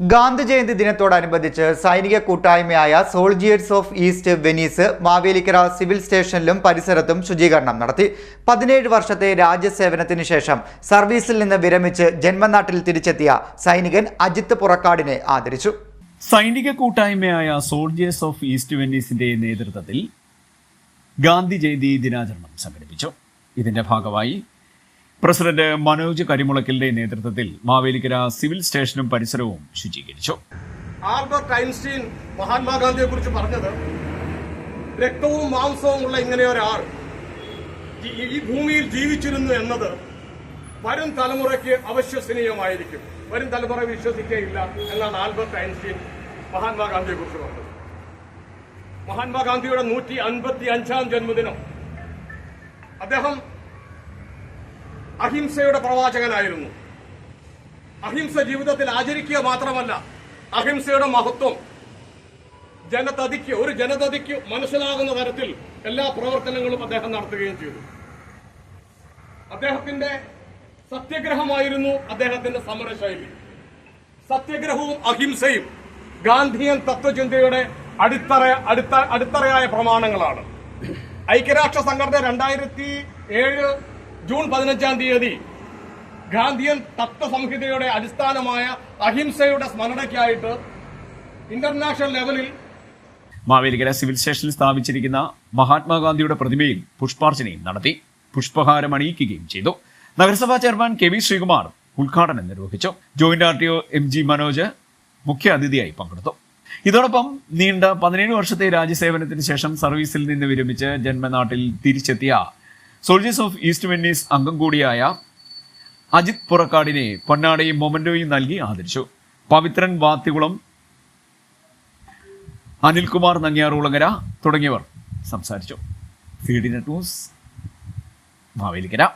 ഗാന്ധി ജയന്തി ദിനത്തോടനുബന്ധിച്ച് സൈനിക കൂട്ടായ്മയായ soldiers of East Venice Mavelikara civil സ്റ്റേഷനിലും പരിസരത്തും ശുചീകരണം നടത്തി. പതിനേഴ് വർഷത്തെ രാജ്യസേവനത്തിന് ശേഷം സർവീസിൽ നിന്ന് വിരമിച്ച് ജന്മനാട്ടിൽ തിരിച്ചെത്തിയ സൈനികൻ അജിത്ത് പുറക്കാടിനെ ആദരിച്ചു. സൈനിക കൂട്ടായ്മയായ സോൾജിയേഴ്സ് ഓഫ് ഈസ്റ്റ് വെനീസിന്റെ നേതൃത്വത്തിൽ ഗാന്ധി ജയന്തി ദിനാചരണം സംഘടിപ്പിച്ചു. ഇതിന്റെ ഭാഗമായി പ്രസിഡന്റ് മനോജ് കരിമുളക്കലിന്റെ നേതൃത്വത്തിൽ മാവേലിക്കര സിവിൽ സ്റ്റേഷനും പരിസരവും ശുചീകരിച്ചു. ആൽബർട്ട് ഐൻസ്റ്റീൻ മഹാത്മാഗാന്ധിയെ കുറിച്ച് പറഞ്ഞത് രക്തവും മാംസവും ഉള്ള ഇങ്ങനെ ഒരാൾ ഈ- ഭൂമിയിൽ ജീവിച്ചിരുന്നു എന്നത് വരും തലമുറയ്ക്ക് അവിശ്വസനീയമായിരിക്കും. വരും തലമുറ വിശ്വസിക്കുകയില്ല എന്നാണ് ആൽബർട്ട് ഐൻസ്റ്റീൻ മഹാത്മാഗാന്ധിയെ കുറിച്ച് പറഞ്ഞത്. മഹാത്മാഗാന്ധിയുടെ നൂറ്റി അൻപത്തി അഞ്ചാം ജന്മദിനം അദ്ദേഹം അഹിംസയുടെ പ്രവാചകനായിരുന്നു. അഹിംസ ജീവിതത്തിൽ ആചരിക്കുക മാത്രമല്ല അഹിംസയുടെ മഹത്വം ജനതതിക്ക് ഒരു ജനതതിക്ക് മനസ്സിലാകുന്ന തരത്തിൽ എല്ലാ പ്രവർത്തനങ്ങളും അദ്ദേഹം നടത്തുകയും ചെയ്തു. അദ്ദേഹത്തിന്റെ സത്യഗ്രഹമായിരുന്നു അദ്ദേഹത്തിന്റെ സമരശൈലി. സത്യഗ്രഹവും അഹിംസയും ഗാന്ധിയൻ തത്വചിന്തയുടെ അടിത്തറ അടുത്ത അടിത്തറയായ പ്രമാണങ്ങളാണ്. ഐക്യരാഷ്ട്ര സംഘടന രണ്ടായിരത്തി ഏഴ് ജൂൺ പതിനഞ്ചാം തീയതി ഗാന്ധിയൻ തത്വസംഹിതയുടെ അടിസ്ഥാനമായ അഹിംസയുടെ സ്മരണയ്ക്കായിട്ട് ഇന്റർനാഷണൽ ലെവലിൽ മാവേലിക്കര സിവിൽ സ്റ്റേഷനിൽ സ്ഥാപിച്ചിരിക്കുന്ന മഹാത്മാഗാന്ധിയുടെ പ്രതിമയിൽ പുഷ്പാർച്ചനയും നടത്തി. പുഷ്പഹാരം അണിയിക്കുകയും ചെയ്തു. നഗരസഭാ ചെയർമാൻ കെ വി ശ്രീകുമാർ ഉദ്ഘാടനം നിർവഹിച്ചു. Joint R T O M G Manoj മുഖ്യ അതിഥിയായി പങ്കെടുത്തു. ഇതോടൊപ്പം നീണ്ട പതിനേഴ് വർഷത്തെ രാജ്യസേവനത്തിന് ശേഷം സർവീസിൽ നിന്ന് വിരമിച്ച് ജന്മനാട്ടിൽ തിരിച്ചെത്തിയ സോൾജേഴ്സ് ഓഫ് ഈസ്റ്റ് വെന്നീസ് അംഗം കൂടിയായ അജിത് പുറക്കാടിനെ പൊന്നാടയും മൊമന്റോയും നൽകി ആദരിച്ചു. പവിത്രൻ വാത്തികുളം അനിൽകുമാർ നങ്ങിയാറുളങ്ങര തുടങ്ങിയവർ സംസാരിച്ചു. ഫീഡിനെറ്റ് ന്യൂസ് മാവേലിക്കര.